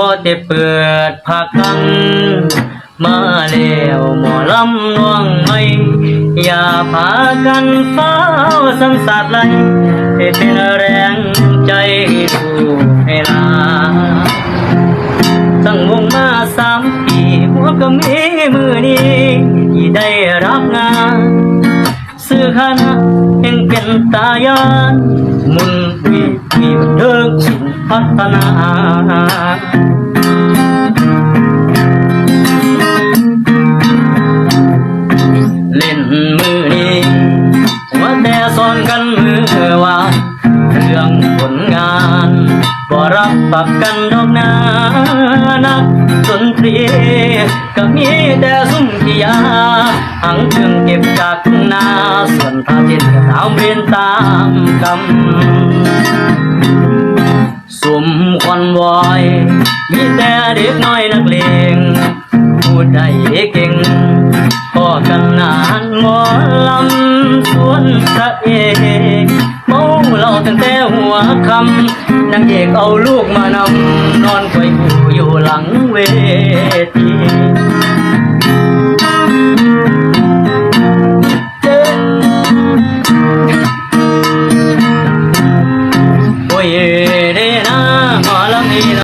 พอได้เปิดภาคกันมาแล้วหมอลำน้องไม่อย่าพากันเฝ้าสังสารไหลให้เป็นแรงใจดูให้ลาตั้งวงมาสามปีหัวก็มีมือนี้ที่ได้รับงาน ซื้อคณะแห่งเป็นตายานมุน พัฒนาเล่นมือนี้ว่าแต่สอนกันมือว่าเรื่องผลงานบ่รับปักกันดอกนานักดนตรีก็มีแต่สุ่มที่ยาหังเครื่องเก็บจากทุ่งนาส่วนทาเต้นก็ตามเรียนตามกำ สุมควันวอยมีแต่เด็กน้อยนักเลงพูดได้เก่งพอกันนานหมอลำสวนพระเอกเมาเราตั้งแต่หัวคำนางเอกเอาลูกมานำนอนคอยอยู่อยู่หลังเวที